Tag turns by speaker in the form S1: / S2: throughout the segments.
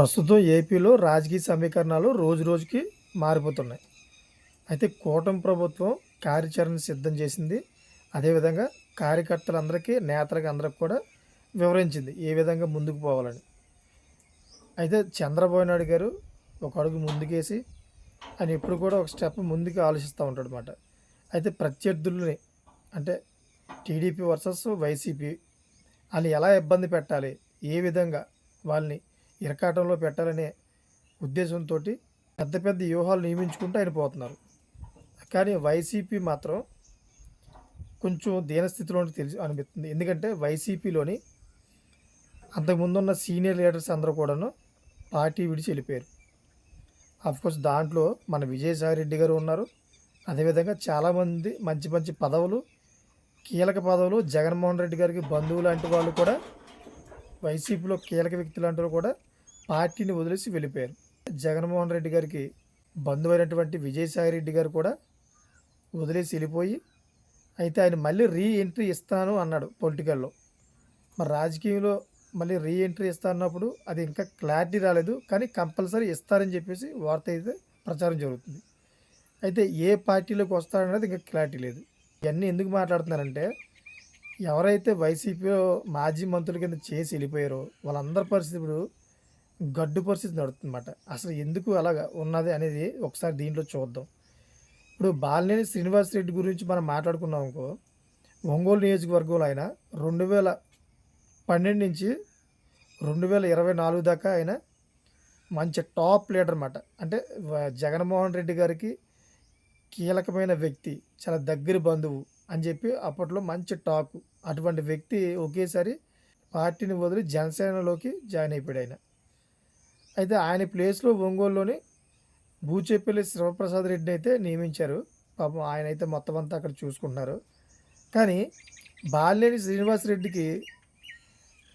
S1: ప్రస్తుతం ఏపీలో రాజకీయ సమీకరణాలు రోజు రోజుకి మారిపోతున్నాయి. అయితే కూటమి ప్రభుత్వం కార్యాచరణ సిద్ధం చేసింది. అదేవిధంగా కార్యకర్తలందరికీ నేతలకు అందరికి కూడా వివరించింది ఏ విధంగా ముందుకు పోవాలని. అయితే చంద్రబాబు నాయుడు గారు ఒక అడుగు ముందుకేసి ఆయన ఎప్పుడు కూడా ఒక స్టెప్ ముందుకు ఆలోచిస్తూ ఉంటాడు అనమాట అయితే ప్రత్యర్థుల్ని అంటే టీడీపీ వర్సెస్ వైసీపీ వాళ్ళు ఎలా ఇబ్బంది పెట్టాలి ఏ విధంగా వాళ్ళని ఇరకాటంలో పెట్టాలనే ఉద్దేశంతో పెద్ద పెద్ద వ్యూహాలు నియమించుకుంటూ ఆయన పోతున్నారు. కానీ వైసీపీ మాత్రం కొంచెం దీనస్థితిలో తెలిసి అనిపిస్తుంది. ఎందుకంటే వైసీపీలోని అంతకుముందున్న సీనియర్ లీడర్స్ అందరూ కూడాను పార్టీ విడిచి వెళ్ళిపోయారు. అఫ్కోర్స్ దాంట్లో మన విజయసాయి రెడ్డి గారు ఉన్నారు. అదేవిధంగా చాలామంది మంచి మంచి పదవులు కీలక పదవులు జగన్మోహన్ రెడ్డి గారికి బంధువు లాంటి వాళ్ళు కూడా వైసీపీలో కీలక వ్యక్తులు లాంటి కూడా పార్టీని వదిలేసి వెళ్ళిపోయారు. జగన్మోహన్ రెడ్డి గారికి బంధువైనటువంటి విజయసాయి రెడ్డి గారు కూడా వదిలేసి వెళ్ళిపోయి అయితే ఆయన మళ్ళీ రీ ఎంట్రీ ఇస్తాను అన్నాడు పొలిటికల్లో. మరి రాజకీయంలో మళ్ళీ రీ ఎంట్రీ ఇస్తా అన్నప్పుడు అది ఇంకా క్లారిటీ రాలేదు కానీ కంపల్సరీ ఇస్తారని చెప్పేసి వార్త అయితే ప్రచారం జరుగుతుంది. అయితే ఏ పార్టీలోకి వస్తారనేది ఇంకా క్లారిటీ లేదు. ఇవన్నీ ఎందుకు మాట్లాడుతున్నారంటే ఎవరైతే వైసీపీలో మాజీ మంత్రుల కింద చేసి వెళ్ళిపోయారో వాళ్ళందరి పరిస్థితి ఇప్పుడు గడ్డు పరిస్థితి నడుతుందన్నమాట. అసలు ఎందుకు అలాగా ఉన్నది అనేది ఒకసారి దీంట్లో చూద్దాం. ఇప్పుడు బాలినేని శ్రీనివాస్ రెడ్డి గురించి మనం మాట్లాడుకున్నాం అనుకో ఒంగోలు నియోజకవర్గంలో ఆయన రెండు వేల పన్నెండు నుంచి రెండు వేల ఇరవై నాలుగు దాకా ఆయన మంచి టాప్ లీడర్ అనమాట అంటే జగన్మోహన్ రెడ్డి గారికి కీలకమైన వ్యక్తి చాలా దగ్గర బంధువు అని చెప్పి అప్పట్లో మంచి టాక్ అటువంటి వ్యక్తి ఒకేసారి పార్టీని వదిలి జనసేనలోకి జాయిన్ అయిపోయాడు ఆయన. అయితే ఆయన ప్లేస్లో ఒంగోలులోని భూచేపల్లి శివప్రసాద్ రెడ్డిని అయితే నియమించారు. పాపం ఆయన అయితే మొత్తం అంతా అక్కడ చూసుకుంటున్నారు. కానీ బాలినేని శ్రీనివాస్ రెడ్డికి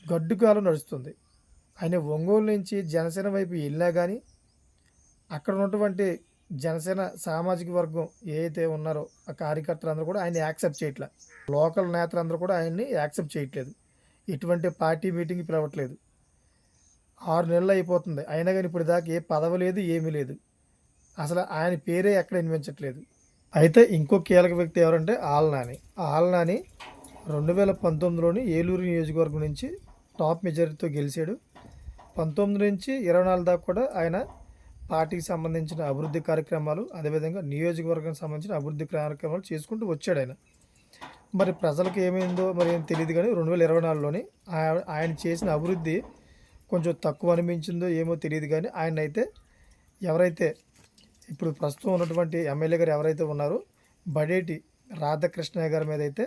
S1: గడ్డుకాలం నడుస్తుంది. ఆయన ఒంగోలు నుంచి జనసేన వైపు వెళ్ళినా కానీ అక్కడ ఉన్నటువంటి జనసేన సామాజిక వర్గం ఏదైతే ఉన్నారో ఆ కార్యకర్తలందరూ కూడా ఆయన యాక్సెప్ట్ చేయట్లేదు లోకల్ నేతలందరూ కూడా ఆయన్ని యాక్సెప్ట్ చేయట్లేదు. ఎటువంటి పార్టీ మీటింగ్ పిలవట్లేదు. ఆరు నెలలు అయిపోతుంది. అయినా కానీ ఇప్పుడు దాకా ఏ పదవి లేదు ఏమీ లేదు. అసలు ఆయన పేరే ఎక్కడ వినిపించట్లేదు అయితే ఇంకో కీలక వ్యక్తి ఎవరంటే ఆల్నాని ఆల్నాని రెండు వేల పంతొమ్మిదిలోని ఏలూరు నియోజకవర్గం నుంచి టాప్ మెజారిటీతో గెలిచాడు. పంతొమ్మిది నుంచి ఇరవై నాలుగు దాకా కూడా ఆయన పార్టీకి సంబంధించిన అభివృద్ధి కార్యక్రమాలు అదేవిధంగా నియోజకవర్గానికి సంబంధించిన అభివృద్ధి కార్యక్రమాలు చేసుకుంటూ వచ్చాడు ఆయన. మరి ప్రజలకు ఏమైందో మరి ఏం తెలియదు కానీ రెండు వేల ఇరవై నాలుగులోని ఆయన చేసిన అభివృద్ధి కొంచెం తక్కువ అనిపించిందో ఏమో తెలియదు కానీ ఆయన అయితే ఎవరైతే ఇప్పుడు ప్రస్తుతం ఉన్నటువంటి ఎమ్మెల్యే గారు ఎవరైతే ఉన్నారో బడేటి రాధాకృష్ణ గారి మీద అయితే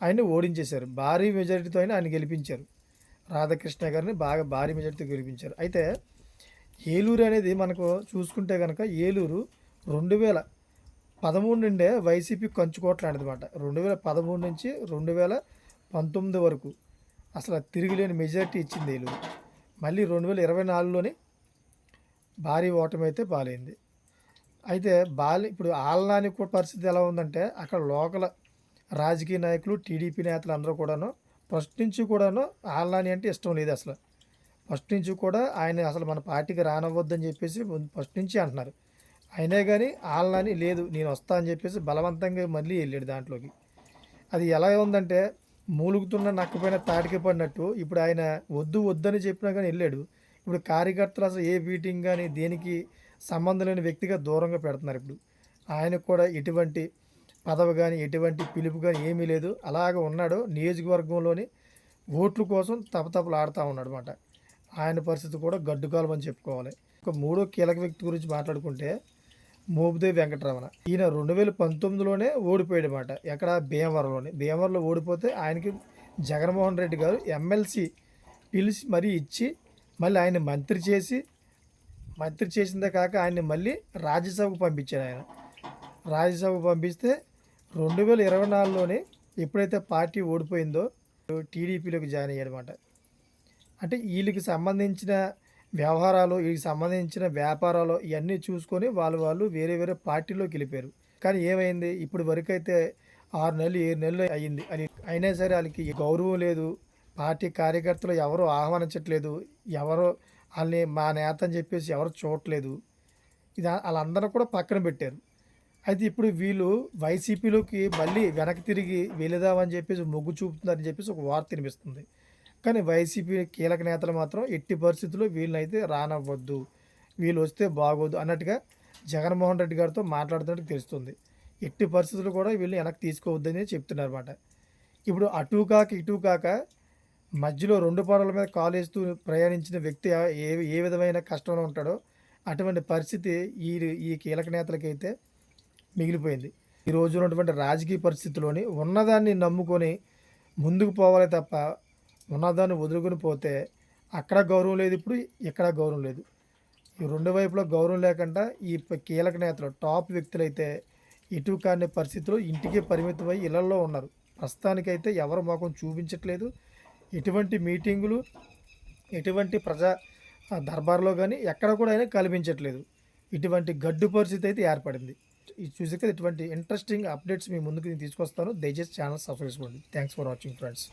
S1: ఆయన్ని ఓడించేశారు. భారీ మెజారిటీతో అయినా ఆయన గెలిపించారు. రాధాకృష్ణ గారిని బాగా భారీ మెజారిటీతో గెలిపించారు. అయితే ఏలూరు అనేది మనకు చూసుకుంటే కనుక ఏలూరు రెండు వేల పదమూడు నుండే వైసీపీ కంచుకోట్లాంటిదన్నమాట రెండు వేల పదమూడు నుంచి రెండు వేల పంతొమ్మిది వరకు అసలు తిరిగిలేని మెజారిటీ ఇచ్చింది ఏలూరు. మళ్ళీ రెండు వేల ఇరవై నాలుగులోనే భారీ ఓటమి అయితే పాలైంది. అయితే బాలి ఇప్పుడు ఆలనాని కూడా పరిస్థితి ఎలా ఉందంటే అక్కడ లోకల్ రాజకీయ నాయకులు టీడీపీ నేతలు అందరూ కూడాను ఫస్ట్ నుంచి కూడాను ఆలనాని అంటే ఇష్టం లేదు అసలు. ఫస్ట్ నుంచి కూడా ఆయన అసలు మన పార్టీకి రానవద్దని చెప్పేసి ఫస్ట్ నుంచి అంటున్నారు. అయినా కానీ ఆలనాని లేదు నేను వస్తా అని చెప్పేసి బలవంతంగా మళ్ళీ వెళ్ళాడు దాంట్లోకి. అది ఎలా ఉందంటే మూలుగుతున్న నక్కపైన తాటికి పడినట్టు ఇప్పుడు ఆయన వద్దు వద్దని చెప్పినా కానీ వెళ్ళాడు. ఇప్పుడు కార్యకర్తలు అసలు ఏ మీటింగ్ కానీ దేనికి సంబంధం లేని వ్యక్తిగా దూరంగా పెడుతున్నారు ఇప్పుడు. ఆయనకు కూడా ఎటువంటి పదవి కానీ ఎటువంటి పిలుపు కానీ ఏమీ లేదు. అలాగ ఉన్నాడు. నియోజకవర్గంలోని ఓట్ల కోసం తపతపలు ఆడుతూ ఉన్నాడు అనమాట ఆయన పరిస్థితి కూడా గడ్డుకాలం అని చెప్పుకోవాలి. ఒక మూడో కీలక వ్యక్తి గురించి మాట్లాడుకుంటే మోపుదేవి వెంకటరమణ. ఈయన రెండు వేల పంతొమ్మిదిలోనే ఓడిపోయాడు అనమాట ఎక్కడ భీమవరంలోనే. భీమవరంలో ఓడిపోతే ఆయనకి జగన్మోహన్ రెడ్డి గారు ఎమ్మెల్సీ పిలిచి మరీ ఇచ్చి మళ్ళీ ఆయన మంత్రి చేసి మంత్రి చేసిందే కాక ఆయన్ని మళ్ళీ రాజ్యసభకు పంపించాడు ఆయన. రాజ్యసభకు పంపిస్తే రెండు వేల ఇరవై నాలుగులోనే ఎప్పుడైతే పార్టీ ఓడిపోయిందో టీడీపీలోకి జాయిన్ అయ్యాడు అనమాట అంటే వీళ్ళకి సంబంధించిన వ్యవహారాలు వీటికి సంబంధించిన వ్యాపారాలు ఇవన్నీ చూసుకొని వాళ్ళు వాళ్ళు వేరే వేరే పార్టీలోకి వెళ్ళిపోయారు. కానీ ఏమైంది? ఇప్పుడు వరకు అయితే ఆరు నెలలు ఏడు నెలలు అయ్యింది. అని అయినా సరే వాళ్ళకి గౌరవం లేదు. పార్టీ కార్యకర్తలు ఎవరు ఆహ్వానించట్లేదు. ఎవరు వాళ్ళని మా నేత అని చెప్పేసి ఎవరు చూడట్లేదు. ఇది వాళ్ళందరూ కూడా పక్కన పెట్టారు. అయితే ఇప్పుడు వీళ్ళు వైసీపీలోకి మళ్ళీ వెనక్కి తిరిగి వెళదామని చెప్పేసి మొగ్గు చూపుతున్నారని చెప్పేసి ఒక వార్త వినిపిస్తుంది. కానీ వైసీపీ కీలక నేతలు మాత్రం ఎట్టి పరిస్థితుల్లో వీళ్ళనైతే రానవ్వద్దు. వీళ్ళు వస్తే బాగోదు అన్నట్టుగా జగన్మోహన్ రెడ్డి గారితో మాట్లాడుతున్నట్టు తెలుస్తుంది. ఎట్టి పరిస్థితులు కూడా వీళ్ళు వెనక్కి తీసుకోవద్దని చెప్తున్నారు అనమాట ఇప్పుడు అటు కాక ఇటు కాక మధ్యలో రెండు పనుల మీద కాలేస్తూ ప్రయాణించిన వ్యక్తి ఏ ఏ విధమైన కష్టంలో ఉంటాడో అటువంటి పరిస్థితి ఈ ఈ కీలక నేతలకైతే మిగిలిపోయింది. ఈ రోజు ఉన్నటువంటి రాజకీయ పరిస్థితిలోని ఉన్నదాన్ని నమ్ముకొని ముందుకు పోవాలి తప్ప ఉన్నదాన్ని వదులుకుని పోతే అక్కడ గౌరవం లేదు ఇప్పుడు ఇక్కడ గౌరవం లేదు. ఈ రెండు వైపులో గౌరవం లేకుండా ఈ కీలక నేతలు టాప్ వ్యక్తులైతే ఇటు కాని పరిస్థితిలో ఇంటికి పరిమితమై ఇళ్ళలో ఉన్నారు. ప్రస్తుతానికైతే ఎవరు మొఖం చూపించట్లేదు. ఎటువంటి మీటింగులు ఎటువంటి ప్రజా దర్బార్లో కానీ ఎక్కడ కూడా అయినా కల్పించట్లేదు. ఇటువంటి గడ్డు పరిస్థితి అయితే ఏర్పడింది. ఇది చూసి కదా ఇటువంటి ఇంట్రెస్టింగ్ అప్డేట్స్ మీ ముందుకు నేను తీసుకొస్తాను. దయచేసి ఛానల్ సబ్స్క్రైబ్ చేసుకోండి. Thanks for watching friends.